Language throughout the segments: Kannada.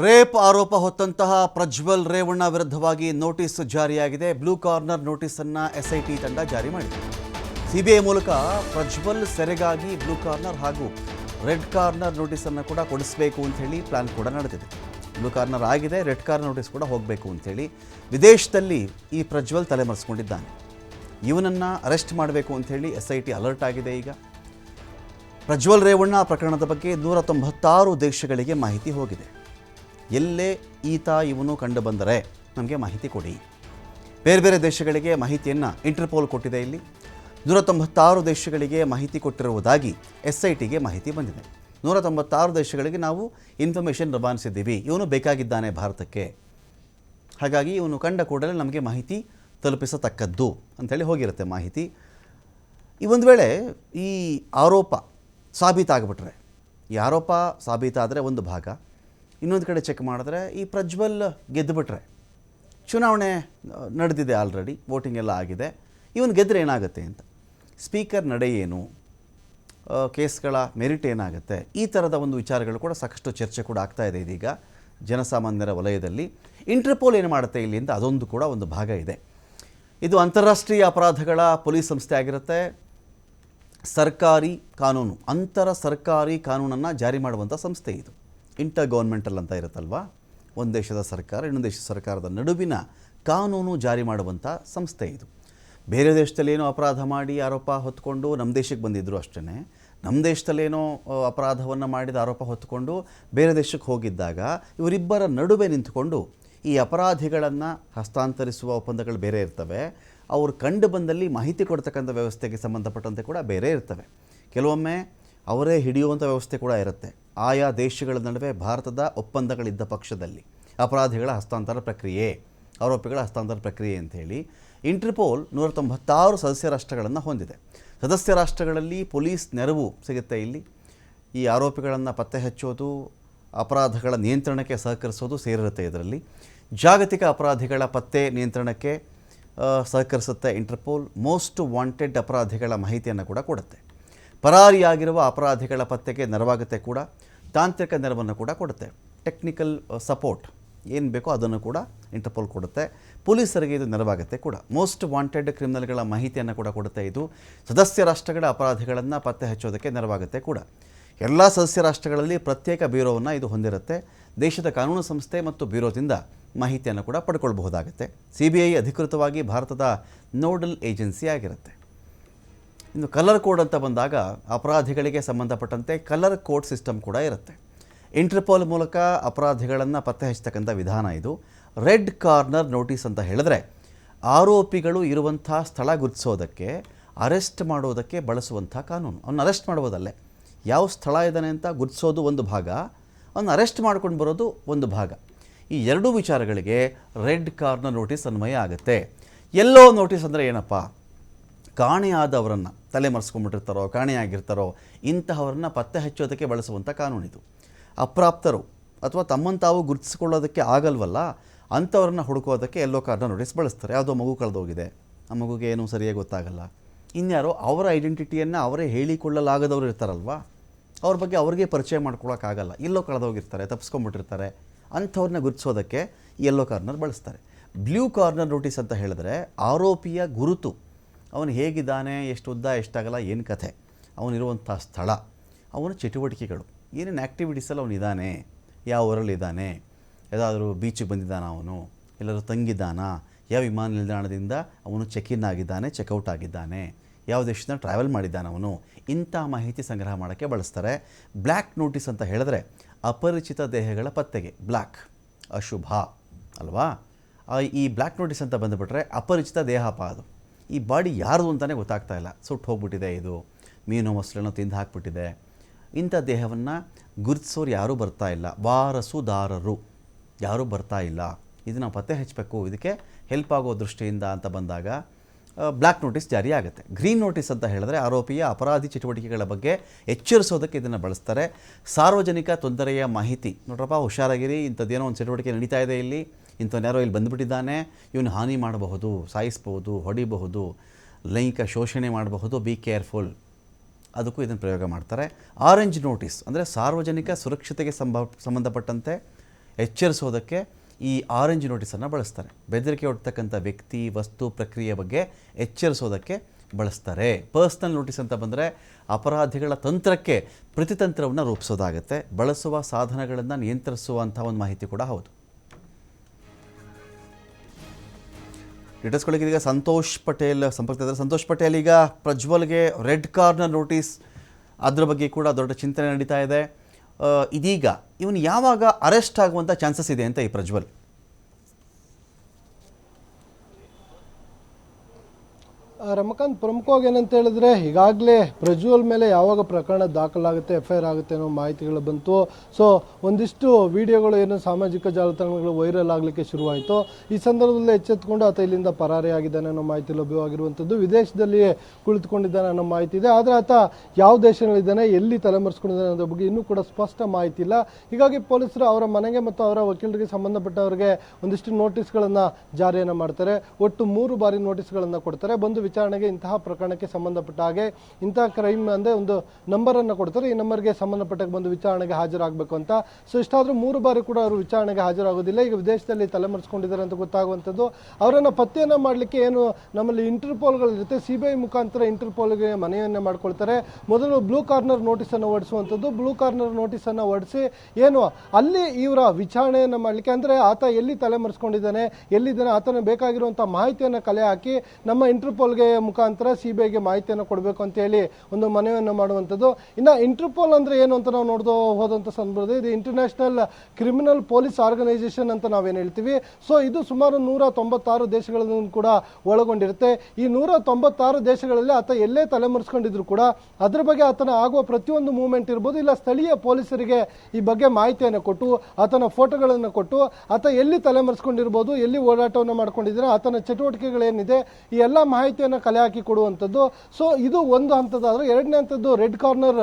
ರೇಪ್ ಆರೋಪ ಹೊತ್ತಂತಹ ಪ್ರಜ್ವಲ್ ರೇವಣ್ಣ ವಿರುದ್ಧವಾಗಿ ನೋಟಿಸ್ ಜಾರಿಯಾಗಿದೆ. ಬ್ಲೂ ಕಾರ್ನರ್ ನೋಟಿಸನ್ನು ಎಸ್ಐಟಿ ತಂಡ ಜಾರಿ ಮಾಡಿದೆ. ಸಿಬಿಐ ಮೂಲಕ ಪ್ರಜ್ವಲ್ ಸೆರೆಗಾಗಿ ಬ್ಲೂ ಕಾರ್ನರ್ ಹಾಗೂ ರೆಡ್ ಕಾರ್ನರ್ ನೋಟಿಸನ್ನು ಕೂಡ ಕೊಡಿಸಬೇಕು ಅಂತ ಹೇಳಿ ಪ್ಲಾನ್ ಕೂಡ ನಡೆದಿದೆ. ಬ್ಲೂ ಕಾರ್ನರ್ ಆಗಿದೆ, ರೆಡ್ ಕಾರ್ನರ್ ನೋಟಿಸ್ ಕೂಡ ಹೋಗಬೇಕು ಅಂಥೇಳಿ ವಿದೇಶದಲ್ಲಿ ಈ ಪ್ರಜ್ವಲ್ ತಲೆಮರೆಸ್ಕೊಂಡಿದ್ದಾನೆ. ಇವನನ್ನು ಅರೆಸ್ಟ್ ಮಾಡಬೇಕು ಅಂಥೇಳಿ ಎಸ್ ಐ ಟಿ ಅಲರ್ಟ್ ಆಗಿದೆ ಈಗ. ಪ್ರಜ್ವಲ್ ರೇವಣ್ಣ ಪ್ರಕರಣದ ಬಗ್ಗೆ ನೂರ ತೊಂಬತ್ತಾರು ದೇಶಗಳಿಗೆ ಮಾಹಿತಿ ಹೋಗಿದೆ. ಎಲ್ಲೇ ಈತ ಇವನು ಕಂಡು ಬಂದರೆ ನಮಗೆ ಮಾಹಿತಿ ಕೊಡಿ. ಬೇರೆ ಬೇರೆ ದೇಶಗಳಿಗೆ ಮಾಹಿತಿಯನ್ನು ಇಂಟರ್ಪೋಲ್ ಕೊಟ್ಟಿದೆ ಇಲ್ಲಿ. ನೂರ ತೊಂಬತ್ತಾರು ದೇಶಗಳಿಗೆ ಮಾಹಿತಿ ಕೊಟ್ಟಿರುವುದಾಗಿ ಎಸ್ ಐ ಟಿಗೆ ಮಾಹಿತಿ ಬಂದಿದೆ. ನೂರ ತೊಂಬತ್ತಾರು ದೇಶಗಳಿಗೆ ನಾವು ಇನ್ಫಾರ್ಮೇಷನ್ ರವಾನಿಸಿದ್ದೀವಿ. ಇವನು ಬೇಕಾಗಿದ್ದಾನೆ ಭಾರತಕ್ಕೆ. ಹಾಗಾಗಿ ಇವನು ಕಂಡ ಕೂಡಲೇ ನಮಗೆ ಮಾಹಿತಿ ತಲುಪಿಸತಕ್ಕದ್ದು ಅಂಥೇಳಿ ಹೋಗಿರುತ್ತೆ ಮಾಹಿತಿ. ಈ ಒಂದು ವೇಳೆ ಈ ಆರೋಪ ಸಾಬೀತಾಗ್ಬಿಟ್ರೆ. ಈ ಆರೋಪ ಸಾಬೀತಾದರೆ ಒಂದು ಭಾಗ. ಇನ್ನೊಂದು ಕಡೆ ಚೆಕ್ ಮಾಡಿದ್ರೆ ಈ ಪ್ರಜ್ವಲ್ ಗೆದ್ದುಬಿಟ್ರೆ ಚುನಾವಣೆ ನಡೆದಿದೆ ಆಲ್ರೆಡಿ ವೋಟಿಂಗ್ ಎಲ್ಲ ಆಗಿದೆ. ಇವನು ಗೆದ್ದರೆ ಏನಾಗುತ್ತೆ ಅಂತ? ಸ್ಪೀಕರ್ ನಡೆ ಏನು? ಕೇಸ್ಗಳ ಮೆರಿಟ್ ಏನಾಗುತ್ತೆ? ಈ ಥರದ ಒಂದು ವಿಚಾರಗಳು ಕೂಡ ಸಾಕಷ್ಟು ಚರ್ಚೆ ಕೂಡ ಆಗ್ತಾ ಇದೆ ಇದೀಗ ಜನಸಾಮಾನ್ಯರ ವಲಯದಲ್ಲಿ. ಇಂಟರ್ಪೋಲ್ ಏನು ಮಾಡುತ್ತೆ ಇಲ್ಲಿಂದ ಅದೊಂದು ಕೂಡ ಒಂದು ಭಾಗ ಇದೆ. ಇದು ಅಂತಾರಾಷ್ಟ್ರೀಯ ಅಪರಾಧಗಳ ಪೊಲೀಸ್ ಸಂಸ್ಥೆ ಆಗಿರುತ್ತೆ. ಸರ್ಕಾರಿ ಕಾನೂನು, ಅಂತರ ಸರ್ಕಾರಿ ಕಾನೂನನ್ನು ಜಾರಿ ಮಾಡುವಂಥ ಸಂಸ್ಥೆ ಇದು. ಇಂಟರ್ ಗೌರ್ಮೆಂಟಲ್ ಅಂತ ಇರುತ್ತಲ್ವಾ? ಒಂದು ದೇಶದ ಸರ್ಕಾರ, ಇನ್ನೊಂದು ದೇಶದ ಸರ್ಕಾರದ ನಡುವಿನ ಕಾನೂನು ಜಾರಿ ಮಾಡುವಂಥ ಸಂಸ್ಥೆ ಇದು. ಬೇರೆ ದೇಶದಲ್ಲೇನೋ ಅಪರಾಧ ಮಾಡಿ ಆರೋಪ ಹೊತ್ಕೊಂಡು ನಮ್ಮ ದೇಶಕ್ಕೆ ಬಂದಿದ್ದರು ಅಷ್ಟೇ ನಮ್ಮ ದೇಶದಲ್ಲೇನೋ ಅಪರಾಧವನ್ನು ಮಾಡಿದ ಆರೋಪ ಹೊತ್ಕೊಂಡು ಬೇರೆ ದೇಶಕ್ಕೆ ಹೋಗಿದ್ದಾಗ ಇವರಿಬ್ಬರ ನಡುವೆ ನಿಂತುಕೊಂಡು ಈ ಅಪರಾಧಿಗಳನ್ನು ಹಸ್ತಾಂತರಿಸುವ ಒಪ್ಪಂದಗಳು ಬೇರೆ ಇರ್ತವೆ. ಅವರು ಕಂಡು ಬಂದಲ್ಲಿ ಮಾಹಿತಿ ಕೊಡ್ತಕ್ಕಂಥ ವ್ಯವಸ್ಥೆಗೆ ಸಂಬಂಧಪಟ್ಟಂತೆ ಕೂಡ ಬೇರೆ ಇರ್ತವೆ. ಕೆಲವೊಮ್ಮೆ ಅವರೇ ಹಿಡಿಯುವಂಥ ವ್ಯವಸ್ಥೆ ಕೂಡ ಇರುತ್ತೆ. ಆಯಾ ದೇಶಗಳ ನಡುವೆ ಭಾರತದ ಒಪ್ಪಂದಗಳಿದ್ದ ಪಕ್ಷದಲ್ಲಿ. ಅಪರಾಧಿಗಳ ಹಸ್ತಾಂತರ ಪ್ರಕ್ರಿಯೆ, ಆರೋಪಿಗಳ ಹಸ್ತಾಂತರ ಪ್ರಕ್ರಿಯೆ ಅಂಥೇಳಿ ಇಂಟರ್ಪೋಲ್ ನೂರ ತೊಂಬತ್ತಾರು ಸದಸ್ಯ ರಾಷ್ಟ್ರಗಳನ್ನು ಹೊಂದಿದೆ. ಸದಸ್ಯ ರಾಷ್ಟ್ರಗಳಲ್ಲಿ ಪೊಲೀಸ್ ನೆರವು ಸಿಗುತ್ತೆ ಇಲ್ಲಿ. ಈ ಆರೋಪಿಗಳನ್ನು ಪತ್ತೆ ಹಚ್ಚೋದು, ಅಪರಾಧಗಳ ನಿಯಂತ್ರಣಕ್ಕೆ ಸಹಕರಿಸೋದು ಸೇರಿರುತ್ತೆ ಇದರಲ್ಲಿ. ಜಾಗತಿಕ ಅಪರಾಧಿಗಳ ಪತ್ತೆ ನಿಯಂತ್ರಣಕ್ಕೆ ಸಹಕರಿಸುತ್ತೆ ಇಂಟರ್ಪೋಲ್. ಮೋಸ್ಟ್ ವಾಂಟೆಡ್ ಅಪರಾಧಿಗಳ ಮಾಹಿತಿಯನ್ನು ಕೂಡ ಕೊಡುತ್ತೆ. ಪರಾರಿಯಾಗಿರುವ ಅಪರಾಧಿಗಳ ಪತ್ತೆಗೆ ನೆರವಾಗುತ್ತೆ ಕೂಡ. ತಾಂತ್ರಿಕ ನೆರವನ್ನು ಕೂಡ ಕೊಡುತ್ತೆ. ಟೆಕ್ನಿಕಲ್ ಸಪೋರ್ಟ್ ಏನು ಬೇಕೋ ಅದನ್ನು ಕೂಡ ಇಂಟರ್ಪೋಲ್ ಕೊಡುತ್ತೆ. ಪೊಲೀಸರಿಗೆ ಇದು ನೆರವಾಗುತ್ತೆ ಕೂಡ. ಮೋಸ್ಟ್ ವಾಂಟೆಡ್ ಕ್ರಿಮಿನಲ್ಗಳ ಮಾಹಿತಿಯನ್ನು ಕೂಡ ಕೊಡುತ್ತೆ ಇದು. ಸದಸ್ಯ ರಾಷ್ಟ್ರಗಳ ಅಪರಾಧಿಗಳನ್ನು ಪತ್ತೆ ಹಚ್ಚೋದಕ್ಕೆ ನೆರವಾಗುತ್ತೆ ಕೂಡ. ಎಲ್ಲ ಸದಸ್ಯ ರಾಷ್ಟ್ರಗಳಲ್ಲಿ ಪ್ರತ್ಯೇಕ ಬ್ಯೂರೋವನ್ನು ಇದು ಹೊಂದಿರುತ್ತೆ. ದೇಶದ ಕಾನೂನು ಸಂಸ್ಥೆ ಮತ್ತು ಬ್ಯೂರೋದಿಂದ ಮಾಹಿತಿಯನ್ನು ಕೂಡ ಪಡ್ಕೊಳ್ಬಹುದಾಗುತ್ತೆ. ಸಿ ಬಿ ಐ ಅಧಿಕೃತವಾಗಿ ಭಾರತದ ನೋಡಲ್ ಏಜೆನ್ಸಿ ಆಗಿರುತ್ತೆ. ಇನ್ನು ಕಲರ್ ಕೋಡ್ ಅಂತ ಬಂದಾಗ ಅಪರಾಧಿಗಳಿಗೆ ಸಂಬಂಧಪಟ್ಟಂತೆ ಕಲರ್ ಕೋಡ್ ಸಿಸ್ಟಮ್ ಕೂಡ ಇರುತ್ತೆ. ಇಂಟರ್ಪೋಲ್ ಮೂಲಕ ಅಪರಾಧಿಗಳನ್ನು ಪತ್ತೆ ಹಚ್ಚತಕ್ಕಂಥ ವಿಧಾನ ಇದು. ರೆಡ್ ಕಾರ್ನರ್ ನೋಟಿಸ್ ಅಂತ ಹೇಳಿದ್ರೆ ಆರೋಪಿಗಳು ಇರುವಂಥ ಸ್ಥಳ ಗುರುತಿಸೋದಕ್ಕೆ, ಅರೆಸ್ಟ್ ಮಾಡೋದಕ್ಕೆ ಬಳಸುವಂಥ ಕಾನೂನು. ಅವನ್ನ ಅರೆಸ್ಟ್ ಮಾಡ್ಬೋದಲ್ಲೇ? ಯಾವ ಸ್ಥಳ ಇದ್ದಾನೆ ಅಂತ ಗುರುತಿಸೋದು ಒಂದು ಭಾಗ ಅವನ್ನ ಅರೆಸ್ಟ್ ಮಾಡ್ಕೊಂಡು ಬರೋದು ಒಂದು ಭಾಗ. ಈ ಎರಡೂ ವಿಚಾರಗಳಿಗೆ ರೆಡ್ ಕಾರ್ನರ್ ನೋಟಿಸ್ ಅನ್ವಯ ಆಗುತ್ತೆ. ಎಲ್ಲೋ ನೋಟಿಸ್ ಅಂದರೆ ಏನಪ್ಪ? ಕಾಣೆಯಾದವರನ್ನು. ತಲೆ ಮರೆಸ್ಕೊಂಡ್ಬಿಟ್ಟಿರ್ತಾರೋ ಕಾಣೆಯಾಗಿರ್ತಾರೋ, ಇಂತಹವ್ರನ್ನ ಪತ್ತೆ ಹಚ್ಚೋದಕ್ಕೆ ಬಳಸುವಂಥ ಕಾನೂನಿದು. ಅಪ್ರಾಪ್ತರು ಅಥವಾ ತಮ್ಮನ್ನು ತಾವು ಗುರುತಿಸ್ಕೊಳ್ಳೋದಕ್ಕೆ ಆಗಲ್ವಲ್ಲ, ಅಂಥವ್ರನ್ನ ಹುಡುಕೋದಕ್ಕೆ ಎಲ್ಲೋ ಕಾರ್ಡ್ನ ನೋಟಿಸ್ ಬಳಸ್ತಾರೆ. ಯಾವುದೋ ಮಗು ಕಳೆದೋಗಿದೆ. ಆ ಮಗುಗೆ ಏನೂ ಸರಿಯಾಗಿ ಗೊತ್ತಾಗಲ್ಲ. ಇನ್ಯಾರೋ ಅವರ ಐಡೆಂಟಿಟಿಯನ್ನು ಅವರೇ ಹೇಳಿಕೊಳ್ಳಲಾಗದವರು ಇರ್ತಾರಲ್ವಾ? ಅವ್ರ ಬಗ್ಗೆ ಅವ್ರಿಗೆ ಪರಿಚಯ ಮಾಡ್ಕೊಳ್ಳೋಕ್ಕಾಗಲ್ಲ ಎಲ್ಲೋ ಕಳೆದೋಗಿರ್ತಾರೆ ತಪ್ಪಿಸ್ಕೊಂಡ್ಬಿಟ್ಟಿರ್ತಾರೆ ಅಂಥವ್ರನ್ನ ಗುರುತಿಸೋದಕ್ಕೆ ಎಲ್ಲೋ ಕಾರ್ನರ್ ಬಳಸ್ತಾರೆ. ಬ್ಲೂ ಕಾರ್ನರ್ ನೋಟಿಸ್ ಅಂತ ಹೇಳಿದ್ರೆ ಆರೋಪಿಯ ಗುರುತು ಅವನು ಹೇಗಿದ್ದಾನೆ, ಎಷ್ಟು ಉದ್ದ ಎಷ್ಟಾಗಲ್ಲ ಏನು ಕಥೆ? ಅವನಿರುವಂಥ ಸ್ಥಳ, ಅವನ ಚಟುವಟಿಕೆಗಳು. ಏನೇನು ಆ್ಯಕ್ಟಿವಿಟೀಸಲ್ಲಿ ಅವನಿದ್ದಾನೆ ಯಾವ ಊರಲ್ಲಿದ್ದಾನೆ ಯಾವುದಾದ್ರೂ ಬೀಚಿಗೆ ಬಂದಿದ್ದಾನ ಅವನು? ಎಲ್ಲರೂ ತಂಗಿದ್ದಾನಾ? ಯಾವ ವಿಮಾನ ನಿಲ್ದಾಣದಿಂದ ಅವನು ಚೆಕ್ ಇನ್ ಆಗಿದ್ದಾನೆ ಚೆಕ್ಔಟ್ ಆಗಿದ್ದಾನೆ? ಯಾವ ದೇಶದಿಂದ ಟ್ರಾವೆಲ್ ಮಾಡಿದ್ದಾನೆ ಅವನು? ಇಂಥ ಮಾಹಿತಿ ಸಂಗ್ರಹ ಮಾಡೋಕ್ಕೆ ಬಳಸ್ತಾರೆ. ಬ್ಲ್ಯಾಕ್ ನೋಟಿಸ್ ಅಂತ ಹೇಳಿದ್ರೆ ಅಪರಿಚಿತ ದೇಹಗಳ ಪತ್ತೆಗೆ. ಬ್ಲ್ಯಾಕ್ ಅಶುಭ, ಅಲ್ವಾ? ಈ ಬ್ಲ್ಯಾಕ್ ನೋಟಿಸ್ ಅಂತ ಬಂದುಬಿಟ್ರೆ ಅಪರಿಚಿತ ದೇಹಪ ಅದು. ಈ ಬಾಡಿ ಯಾರ್ದು ಅಂತಲೇ ಗೊತ್ತಾಗ್ತಾ ಇಲ್ಲ. ಸುಟ್ಟು ಹೋಗ್ಬಿಟ್ಟಿದೆ ಇದು. ಮೀನು ಮೊಸಳೆನೋ ತಿಂದು ಹಾಕ್ಬಿಟ್ಟಿದೆ. ಇಂಥ ದೇಹವನ್ನು ಗುರುತಿಸೋರು ಯಾರೂ ಬರ್ತಾ ಇಲ್ಲ. ವಾರಸುದಾರರು ಯಾರೂ ಬರ್ತಾ ಇಲ್ಲ. ಇದು ನಾವು ಪತ್ತೆ ಹಚ್ಚಬೇಕು. ಇದಕ್ಕೆ ಹೆಲ್ಪ್ ಆಗೋ ದೃಷ್ಟಿಯಿಂದ ಅಂತ ಬಂದಾಗ ಬ್ಲ್ಯಾಕ್ ನೋಟಿಸ್ ಜಾರಿ ಆಗುತ್ತೆ. ಗ್ರೀನ್ ನೋಟಿಸ್ ಅಂತ ಹೇಳಿದ್ರೆ ಆರೋಪಿಯ ಅಪರಾಧಿ ಚಟುವಟಿಕೆಗಳ ಬಗ್ಗೆ ಎಚ್ಚರಿಸೋದಕ್ಕೆ ಇದನ್ನು ಬಳಸ್ತಾರೆ. ಸಾರ್ವಜನಿಕ ತೊಂದರೆಯ ಮಾಹಿತಿ. ನೋಡ್ರಪ್ಪ, ಹುಷಾರಾಗಿರಿ. ಇಂಥದ್ದೇನೋ ಒಂದು ಚಟುವಟಿಕೆ ನಡೀತಾ ಇದೆ ಇಲ್ಲಿ. ಇಂಥವ್ನ್ಯಾರೋ ಇಲ್ಲಿ ಬಂದುಬಿಟ್ಟಿದ್ದಾನೆ, ಇವನು ಹಾನಿ ಮಾಡಬಹುದು ಸಾಯಿಸ್ಬೋದು ಹೊಡಿಬಹುದು, ಲೈಂಗಿಕ ಶೋಷಣೆ ಮಾಡಬಹುದು ಬಿ ಕೇರ್ಫುಲ್ ಅದಕ್ಕೂ ಇದನ್ನು ಪ್ರಯೋಗ ಮಾಡ್ತಾರೆ. ಆರೆಂಜ್ ನೋಟಿಸ್ ಅಂದರೆ ಸಾರ್ವಜನಿಕ ಸುರಕ್ಷತೆಗೆ ಸಂಬ, ಸಂಬಂಧಪಟ್ಟಂತೆ ಎಚ್ಚರಿಸೋದಕ್ಕೆ ಈ ಆರೆಂಜ್ ನೋಟಿಸನ್ನು ಬಳಸ್ತಾರೆ. ಬೆದರಿಕೆ ಒಡ್ತಕ್ಕಂಥ ವ್ಯಕ್ತಿ, ವಸ್ತು, ಪ್ರಕ್ರಿಯೆ ಬಗ್ಗೆ ಎಚ್ಚರಿಸೋದಕ್ಕೆ ಬಳಸ್ತಾರೆ. ಪರ್ಸ್ನಲ್ ನೋಟಿಸ್ ಅಂತ ಬಂದರೆ ಅಪರಾಧಿಗಳ ತಂತ್ರಕ್ಕೆ ಪ್ರತಿತಂತ್ರವನ್ನು ರೂಪಿಸೋದಾಗುತ್ತೆ. ಬಳಸುವ ಸಾಧನಗಳನ್ನು ನಿಯಂತ್ರಿಸುವಂಥ ಒಂದು ಮಾಹಿತಿ ಕೂಡ ಹೌದು. ಡೀಟೇಲ್ಸ್ಗಳಿಗೆ ಈಗ ಸಂತೋಷ್ ಪಟೇಲ್ ಸಂಪರ್ಕದಲ್ಲಿ ಸಂತೋಷ್ ಪಟೇಲ್ ಈಗ ಪ್ರಜ್ವಲ್ಗೆ ರೆಡ್ ಕಾರ್ನರ್ ನೋಟಿಸ್ ಅದರ ಬಗ್ಗೆ ಕೂಡ ದೊಡ್ಡ ಚಿಂತನೆ ನಡೀತಾ ಇದೆ. ಇದೀಗ ಇವನು ಯಾವಾಗ ಅರೆಸ್ಟ್ ಆಗುವಂಥ ಚಾನ್ಸಸ್ ಇದೆ ಅಂತ ಈ ಪ್ರಜ್ವಲ್? ರಮಕಾಂತ್ ಪ್ರಮುಖವಾಗಿ ಏನಂತ ಹೇಳಿದ್ರೆ, ಈಗಾಗಲೇ ಪ್ರಜ್ವಲ್ ಮೇಲೆ ಯಾವಾಗ ಪ್ರಕರಣ ದಾಖಲಾಗುತ್ತೆ ಎಫ್ ಐ ಆರ್ ಆಗುತ್ತೆ ಅನ್ನೋ ಮಾಹಿತಿಗಳು ಬಂತು. ಸೊ ಒಂದಿಷ್ಟು ವಿಡಿಯೋಗಳು ಏನು ಸಾಮಾಜಿಕ ಜಾಲತಾಣಗಳು ವೈರಲ್ ಆಗಲಿಕ್ಕೆ ಶುರುವಾಯಿತು. ಈ ಸಂದರ್ಭದಲ್ಲಿ ಎಚ್ಚೆತ್ತುಕೊಂಡು ಆತ ಇಲ್ಲಿಂದ ಪರಾರಿಯಾಗಿದ್ದಾನೆ ಅನ್ನೋ ಮಾಹಿತಿ ಲಭ್ಯವಾಗಿರುವಂಥದ್ದು ವಿದೇಶದಲ್ಲಿಯೇ ಕುಳಿತುಕೊಂಡಿದ್ದಾನೆ ಅನ್ನೋ ಮಾಹಿತಿ ಇದೆ. ಆದರೆ ಆತ ಯಾವ ದೇಶಗಳಿದ್ದಾನೆ ಎಲ್ಲಿ ತಲೆಮರೆಸ್ಕೊಂಡಿದ್ದಾನೆ ಅನ್ನೋದ್ರ ಬಗ್ಗೆ ಇನ್ನೂ ಕೂಡ ಸ್ಪಷ್ಟ ಮಾಹಿತಿ ಇಲ್ಲ. ಹೀಗಾಗಿ ಪೊಲೀಸರು ಅವರ ಮನೆಗೆ ಮತ್ತು ಅವರ ವಕೀಲರಿಗೆ ಸಂಬಂಧಪಟ್ಟವರಿಗೆ ಒಂದಿಷ್ಟು ನೋಟಿಸ್ಗಳನ್ನು ಜಾರಿಯನ್ನು ಮಾಡ್ತಾರೆ. ಒಟ್ಟು ಮೂರು ಬಾರಿ ನೋಟಿಸ್ಗಳನ್ನು ಕೊಡ್ತಾರೆ. ಬಂದು ವಿಚಾರಣೆಗೆ ಇಂತಹ ಪ್ರಕರಣಕ್ಕೆ ಸಂಬಂಧಪಟ್ಟ ಹಾಗೆ ಇಂತಹ ಕ್ರೈಮ್ ಅಂದರೆ ಒಂದು ನಂಬರನ್ನು ಕೊಡ್ತಾರೆ, ಈ ನಂಬರ್ಗೆ ಸಂಬಂಧಪಟ್ಟ ಬಂದು ವಿಚಾರಣೆಗೆ ಹಾಜರಾಗಬೇಕು ಅಂತ. ಸೊ ಇಷ್ಟಾದರೂ ಮೂರು ಬಾರಿ ಕೂಡ ಅವರು ವಿಚಾರಣೆಗೆ ಹಾಜರಾಗೋದಿಲ್ಲ. ಈಗ ವಿದೇಶದಲ್ಲಿ ತಲೆಮರೆಸ್ಕೊಂಡಿದ್ದಾರೆ ಅಂತ ಗೊತ್ತಾಗುವಂಥದ್ದು. ಅವರನ್ನು ಪತ್ತೆಯನ್ನು ಮಾಡಲಿಕ್ಕೆ ಏನು ನಮ್ಮಲ್ಲಿ ಇಂಟರ್ಪೋಲ್ಗಳಿರುತ್ತೆ ಸಿ ಬಿ ಐ ಮುಖಾಂತರ ಇಂಟರ್ಪೋಲ್ಗೆ ಮನೆಯನ್ನ ಮಾಡ್ಕೊಳ್ತಾರೆ. ಮೊದಲು ಬ್ಲೂ ಕಾರ್ನರ್ ನೋಟಿಸನ್ನು ಹೊಡಿಸುವಂಥದ್ದು ಬ್ಲೂ ಕಾರ್ನರ್ ನೋಟಿಸನ್ನು ಹೊಡಿಸಿ ಏನು ಅಲ್ಲಿ ಇವರ ವಿಚಾರಣೆಯನ್ನು ಮಾಡಲಿಕ್ಕೆ ಅಂದರೆ ಆತ ಎಲ್ಲಿ ತಲೆಮರೆಸ್ಕೊಂಡಿದ್ದಾನೆ, ಎಲ್ಲಿದ್ದಾನೆ, ಆತನ ಬೇಕಾಗಿರುವಂಥ ಮಾಹಿತಿಯನ್ನು ಕಲೆ ಹಾಕಿ ನಮ್ಮ ಇಂಟರ್ಪೋಲ್ಗೆ ಮುಖಾಂತರ ಸಿಬಿಐಗೆ ಬಿ ಐಗೆ ಮಾಹಿತಿಯನ್ನು ಕೊಡಬೇಕು ಅಂತ ಹೇಳಿ ಒಂದು ಮನವಿಯನ್ನು ಮಾಡುವಂಥದ್ದು. ಇನ್ನು ಇಂಟರ್ಪೋಲ್ ಅಂದರೆ ಏನು ಅಂತ ನಾವು ನೋಡ್ದು ಹೋದಂಥ ಸಂದರ್ಭದಲ್ಲಿ ಇದು ಇಂಟರ್ನ್ಯಾಷನಲ್ ಕ್ರಿಮಿನಲ್ ಪೊಲೀಸ್ ಆರ್ಗನೈಸೇಷನ್ ಅಂತ ನಾವೇನು ಹೇಳ್ತೀವಿ. ಸೊ ಇದು ಸುಮಾರು ನೂರ ತೊಂಬತ್ತಾರು ದೇಶಗಳನ್ನು ಕೂಡ ಒಳಗೊಂಡಿರುತ್ತೆ. ಈ ನೂರ ತೊಂಬತ್ತಾರು ದೇಶಗಳಲ್ಲಿ ಆತ ಎಲ್ಲೇ ತಲೆಮರೆಸ್ಕೊಂಡಿದ್ರು ಕೂಡ ಅದ್ರ ಬಗ್ಗೆ ಆತನ ಆಗುವ ಪ್ರತಿಯೊಂದು ಮೂವ್ಮೆಂಟ್ ಇರ್ಬೋದು, ಇಲ್ಲ ಸ್ಥಳೀಯ ಪೊಲೀಸರಿಗೆ ಈ ಬಗ್ಗೆ ಮಾಹಿತಿಯನ್ನು ಕೊಟ್ಟು, ಆತನ ಫೋಟೋಗಳನ್ನು ಕೊಟ್ಟು, ಆತ ಎಲ್ಲಿ ತಲೆಮರೆಸ್ಕೊಂಡಿರ್ಬೋದು, ಎಲ್ಲಿ ಓಡಾಟವನ್ನು ಮಾಡ್ಕೊಂಡಿದ್ದಾರೆ, ಆತನ ಚಟುವಟಿಕೆಗಳೇನಿದೆ, ಈ ಎಲ್ಲ ಮಾಹಿತಿಯನ್ನು ಕಲೆ ಹಾಕಿ ಕೊಡುವಂಥದ್ದು. ಸೊ ಇದು ಒಂದು ಹಂತದಾದ್ರೆ ಎರಡನೇ ಹಂತದ್ದು ರೆಡ್ ಕಾರ್ನರ್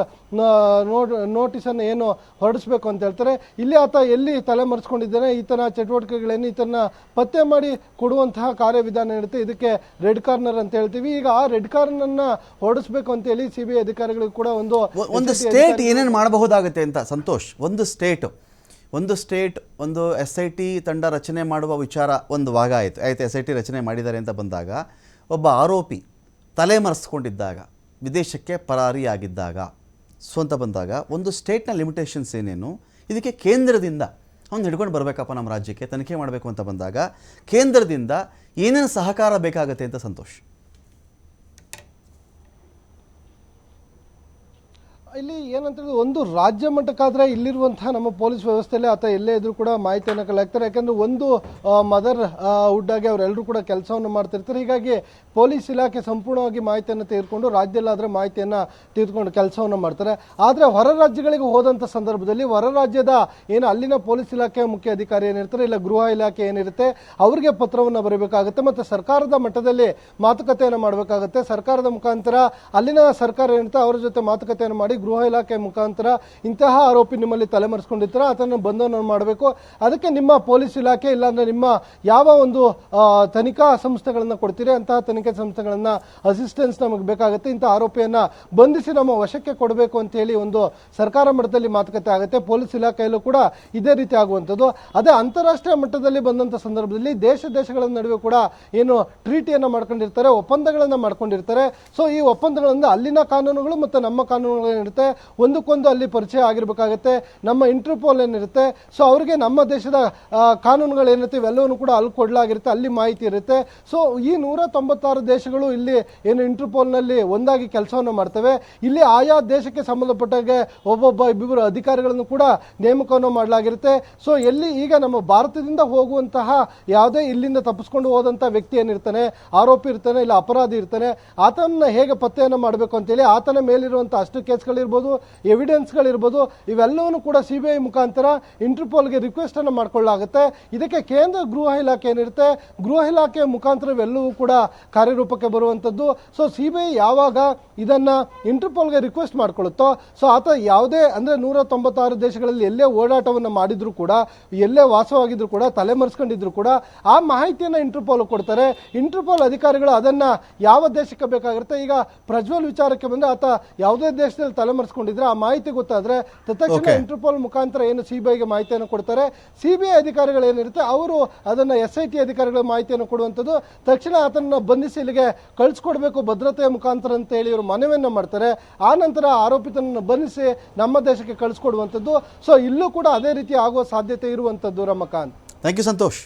ನೋಟಿಸನ್ನು ಏನು ಹೊರಡಿಸ್ಬೇಕು ಅಂತ ಹೇಳ್ತಾರೆ. ಇಲ್ಲಿ ಆತ ಎಲ್ಲಿ ತಲೆಮರೆಸ್ಕೊಂಡಿದ್ದಾನೆ ಈತನ ಚಟುವಟಿಕೆಗಳೇನು ಈತನ ಪತ್ತೆ ಮಾಡಿ ಕೊಡುವಂತಹ ಕಾರ್ಯವಿಧಾನ ಇರುತ್ತೆ. ಇದಕ್ಕೆ ರೆಡ್ ಕಾರ್ನರ್ ಅಂತ ಹೇಳ್ತೀವಿ. ಈಗ ಆ ರೆಡ್ ಕಾರ್ನರ್ನ ಹೊರಡಿಸ್ಬೇಕು ಅಂತ ಹೇಳಿ ಸಿ ಬಿ ಐ ಅಧಿಕಾರಿಗಳು ಕೂಡ ಒಂದು ಒಂದು ಸ್ಟೇಟ್ ಏನೇನು ಮಾಡಬಹುದಾಗುತ್ತೆ ಅಂತ ಸಂತೋಷ್? ಒಂದು ಸ್ಟೇಟ್ ಒಂದು ಸ್ಟೇಟ್ ಒಂದು ಎಸ್ ಐ ಟಿ ತಂಡ ರಚನೆ ಮಾಡುವ ವಿಚಾರ ಒಂದು ಭಾಗ ಆಯಿತು ಆಯಿತು ಎಸ್ ಐ ಟಿ ರಚನೆ ಮಾಡಿದ್ದಾರೆ ಅಂತ ಬಂದಾಗ ಒಬ್ಬ ಆರೋಪಿ ತಲೆಮರೆಸ್ಕೊಂಡಿದ್ದಾಗ, ವಿದೇಶಕ್ಕೆ ಪರಾರಿಯಾಗಿದ್ದಾಗ ಸೊ ಅಂತ ಬಂದಾಗ ಒಂದು ಸ್ಟೇಟ್ನ ಲಿಮಿಟೇಷನ್ಸ್ ಏನೇನು, ಇದಕ್ಕೆ ಕೇಂದ್ರದಿಂದ ಅವ್ನು ಹಿಡ್ಕೊಂಡು ಬರಬೇಕಪ್ಪ ನಮ್ಮ ರಾಜ್ಯಕ್ಕೆ, ತನಿಖೆ ಮಾಡಬೇಕು ಅಂತ ಬಂದಾಗ ಕೇಂದ್ರದಿಂದ ಏನೇನು ಸಹಕಾರ ಬೇಕಾಗುತ್ತೆ ಅಂತ ಸಂತೋಷ್. ಇಲ್ಲಿ ಏನಂತ ಹೇಳಿದ್ರೆ ಒಂದು ರಾಜ್ಯ ಮಟ್ಟಕ್ಕಾದರೆ ಇಲ್ಲಿರುವಂತಹ ನಮ್ಮ ಪೊಲೀಸ್ ವ್ಯವಸ್ಥೆಯಲ್ಲಿ ಆತ ಎಲ್ಲೇ ಇದ್ರೂ ಕೂಡ ಮಾಹಿತಿಯನ್ನು ಕಲೆಕ್ತಾರೆ. ಯಾಕಂದ್ರೆ ಒಂದು ಮದರ್ ಹುಡ್ಡಾಗಿ ಅವರೆಲ್ಲರೂ ಕೂಡ ಕೆಲಸವನ್ನು ಮಾಡ್ತಿರ್ತಾರೆ. ಹೀಗಾಗಿ ಪೊಲೀಸ್ ಇಲಾಖೆ ಸಂಪೂರ್ಣವಾಗಿ ಮಾಹಿತಿಯನ್ನು ತೆಗೆದುಕೊಂಡು ರಾಜ್ಯದಲ್ಲಾದ್ರೆ ಮಾಹಿತಿಯನ್ನು ತೆಗೆದುಕೊಂಡು ಕೆಲಸವನ್ನು ಮಾಡ್ತಾರೆ. ಆದರೆ ಹೊರ ರಾಜ್ಯಗಳಿಗೆ ಹೋದಂಥ ಸಂದರ್ಭದಲ್ಲಿ ಹೊರ ರಾಜ್ಯದ ಏನು ಅಲ್ಲಿನ ಪೊಲೀಸ್ ಇಲಾಖೆಯ ಮುಖ್ಯ ಅಧಿಕಾರಿ ಏನಿರ್ತಾರೆ, ಇಲ್ಲ ಗೃಹ ಇಲಾಖೆ ಏನಿರುತ್ತೆ, ಅವರಿಗೆ ಪತ್ರವನ್ನು ಬರೀಬೇಕಾಗುತ್ತೆ ಮತ್ತು ಸರ್ಕಾರದ ಮಟ್ಟದಲ್ಲಿ ಮಾತುಕತೆಯನ್ನು ಮಾಡಬೇಕಾಗುತ್ತೆ. ಸರ್ಕಾರದ ಮುಖಾಂತರ ಅಲ್ಲಿನ ಸರ್ಕಾರ ಏನಿರುತ್ತೆ ಅವರ ಜೊತೆ ಮಾತುಕತೆಯನ್ನು ಮಾಡಿ ಗೃಹ ಇಲಾಖೆ ಮುಖಾಂತರ ಇಂತಹ ಆರೋಪಿ ನಿಮ್ಮಲ್ಲಿ ತಲೆಮರೆಸ್ಕೊಂಡಿರ್ತಾರೆ? ಅದನ್ನು ಬಂಧನ ಮಾಡಬೇಕು. ಅದಕ್ಕೆ ನಿಮ್ಮ ಪೊಲೀಸ್ ಇಲಾಖೆ ಇಲ್ಲಾಂದ್ರೆ ನಿಮ್ಮ ಯಾವ ಒಂದು ತನಿಖಾ ಸಂಸ್ಥೆಗಳನ್ನು ಕೊಡ್ತೀರಿ? ಅಂತಹ ತನಿಖಾ ಸಂಸ್ಥೆಗಳನ್ನ ಅಸಿಸ್ಟೆನ್ಸ್ ನಮಗೆ ಬೇಕಾಗುತ್ತೆ. ಇಂಥ ಆರೋಪಿಯನ್ನ ಬಂಧಿಸಿ ನಮ್ಮ ವಶಕ್ಕೆ ಕೊಡಬೇಕು ಅಂತ ಹೇಳಿ ಒಂದು ಸರ್ಕಾರ ಮಟ್ಟದಲ್ಲಿ ಮಾತುಕತೆ ಆಗುತ್ತೆ. ಪೊಲೀಸ್ ಇಲಾಖೆಯಲ್ಲೂ ಕೂಡ ಇದೇ ರೀತಿ ಆಗುವಂಥದ್ದು. ಅದೇ ಅಂತಾರಾಷ್ಟ್ರೀಯ ಮಟ್ಟದಲ್ಲಿ ಬಂದಂಥ ಸಂದರ್ಭದಲ್ಲಿ ದೇಶ ದೇಶಗಳ ನಡುವೆ ಕೂಡ ಏನು ಟ್ರೀಟಿಯನ್ನು ಮಾಡ್ಕೊಂಡಿರ್ತಾರೆ, ಒಪ್ಪಂದಗಳನ್ನು ಮಾಡ್ಕೊಂಡಿರ್ತಾರೆ. ಸೊ ಈ ಒಪ್ಪಂದಗಳಿಂದ ಅಲ್ಲಿನ ಕಾನೂನುಗಳು ಮತ್ತು ನಮ್ಮ ಕಾನೂನುಗಳು ಏನಿರುತ್ತೆ ಒಂದಕ್ಕೊಂದು ಅಲ್ಲಿ ಪರಿಚಯ ಆಗಿರ್ಬೇಕಾಗತ್ತೆ. ನಮ್ಮ ಇಂಟರ್ಪೋಲ್ ಏನಿರುತ್ತೆ? ಸೊ ಅವರಿಗೆ ನಮ್ಮ ದೇಶದ ಕಾನೂನುಗಳು ಏನಿರುತ್ತೆ, ಇವೆಲ್ಲವನ್ನು ಕೂಡ ಅಲ್ಲಿ ಕೊಡಲಾಗಿರುತ್ತೆ, ಅಲ್ಲಿ ಮಾಹಿತಿ ಇರುತ್ತೆ. ಸೊ ಈ ನೂರ ತೊಂಬತ್ತಾರು ದೇಶಗಳು ಇಲ್ಲಿ ಏನು ಇಂಟರ್ಪೋಲ್ನಲ್ಲಿ ಒಂದಾಗಿ ಕೆಲಸವನ್ನು ಮಾಡ್ತವೆ. ಇಲ್ಲಿ ಆಯಾ ದೇಶಕ್ಕೆ ಸಂಬಂಧಪಟ್ಟಾಗೆ ಒಬ್ಬೊಬ್ಬ ಇಬ್ಬರು ಅಧಿಕಾರಿಗಳನ್ನು ಕೂಡ ನೇಮಕವನ್ನು ಮಾಡಲಾಗಿರುತ್ತೆ. ಸೊ ಎಲ್ಲಿ ಈಗ ನಮ್ಮ ಭಾರತದಿಂದ ಹೋಗುವಂತಹ ಯಾವುದೇ ಇಲ್ಲಿಂದ ತಪ್ಪಿಸ್ಕೊಂಡು ಹೋದಂಥ ವ್ಯಕ್ತಿ ಏನಿರ್ತಾನೆ, ಆರೋಪಿ ಇರ್ತಾನೆ, ಇಲ್ಲ ಅಪರಾಧಿ ಇರ್ತಾನೆ ಆತನ ಹೇಗೆ ಪತ್ತೆಯನ್ನು ಮಾಡಬೇಕು ಅಂತೇಳಿ ಆತನ ಮೇಲಿರುವಂಥ ಅಷ್ಟು ಕೇಸ್ಗಳಿರ್ಬೋದು ಎವಿಡೆನ್ಸ್ಗಳಿರ್ಬೋದು ಇವೆಲ್ಲವನ್ನು ಕೂಡ ಸಿ ಬಿ ಐ ಮುಖಾಂತರ ಇಂಟರ್ಪೋಲ್ಗೆ ರಿಕ್ವೆಸ್ಟ್ ಅನ್ನು ಮಾಡ್ಕೊಳ್ಳಾಗುತ್ತೆ ಇದಕ್ಕೆ ಕೇಂದ್ರ ಗೃಹ ಇಲಾಖೆ ಏನಿರುತ್ತೆ? ಗೃಹ ಇಲಾಖೆ ಮುಖಾಂತರ ಇವೆಲ್ಲವೂ ಕೂಡ ಕಾರ್ಯರೂಪಕ್ಕೆ ಬರುವಂಥದ್ದು. ಸೊ ಸಿ ಬಿ ಐ ಯಾವಾಗ ಇದನ್ನ ಇಂಟರ್ಪೋಲ್ಗೆ ರಿಕ್ವೆಸ್ಟ್ ಮಾಡ್ಕೊಳ್ಳುತ್ತೋ ಸೊ ಆತ ಯಾವುದೇ, ಅಂದ್ರೆ ನೂರ ತೊಂಬತ್ತಾರು ದೇಶಗಳಲ್ಲಿ ಎಲ್ಲೇ ಓಡಾಟವನ್ನು ಮಾಡಿದ್ರು ಕೂಡ, ಎಲ್ಲೇ ವಾಸವಾಗಿದ್ರು ಕೂಡ, ತಲೆಮರೆಸ್ಕೊಂಡಿದ್ರು ಕೂಡ, ಆ ಮಾಹಿತಿಯನ್ನು ಇಂಟರ್ಪೋಲ್ ಕೊಡ್ತಾರೆ. ಇಂಟರ್ಪೋಲ್ ಅಧಿಕಾರಿಗಳು ಅದನ್ನ ಯಾವ ದೇಶಕ್ಕೆ ಬೇಕಾಗಿರುತ್ತೆ? ಈಗ ಪ್ರಜ್ವಲ್ ವಿಚಾರಕ್ಕೆ ಬಂದ್ರೆ ಆತ ಯಾವುದೇ ದೇಶದಲ್ಲಿ ತಲೆ ತಲೆಮರೆಸ್ಕೊಂಡಿದ್ರೆ ಆ ಮಾಹಿತಿ ಗೊತ್ತಾದ್ರೆ ತಕ್ಷಣ Okay. ಇಂಟರ್ಪೋಲ್ ಮುಖಾಂತರ ಏನು ಸಿಬಿಐಗೆ ಮಾಹಿತಿಯನ್ನು ಕೊಡ್ತಾರೆ. ಸಿಬಿಐ ಅಧಿಕಾರಿಗಳು ಏನಿರುತ್ತೆ ಅವರು ಅದನ್ನ ಎಸ್ ಐ ಟಿ ಅಧಿಕಾರಿಗಳ ಮಾಹಿತಿಯನ್ನು ಕೊಡುವಂಥದ್ದು ತಕ್ಷಣ ಅದನ್ನ ಬಂಧಿಸಿ ಇಲ್ಲಿಗೆ ಕಳಿಸ್ಕೊಡ್ಬೇಕು ಭದ್ರತೆಯ ಮುಖಾಂತರ ಅಂತ ಹೇಳಿ ಇವರು ಮನವಿಯನ್ನ ಮಾಡ್ತಾರೆ. ಆ ನಂತರ ಆರೋಪಿತನನ್ನು ಬಂಧಿಸಿ ನಮ್ಮ ದೇಶಕ್ಕೆ ಕಳಿಸ್ಕೊಡುವಂಥದ್ದು. ಸೊ ಇಲ್ಲೂ ಕೂಡ ಅದೇ ರೀತಿ ಆಗುವ ಸಾಧ್ಯತೆ ಇರುವಂಥದ್ದು ರಮಕಾಂತ್. Thank you Santosh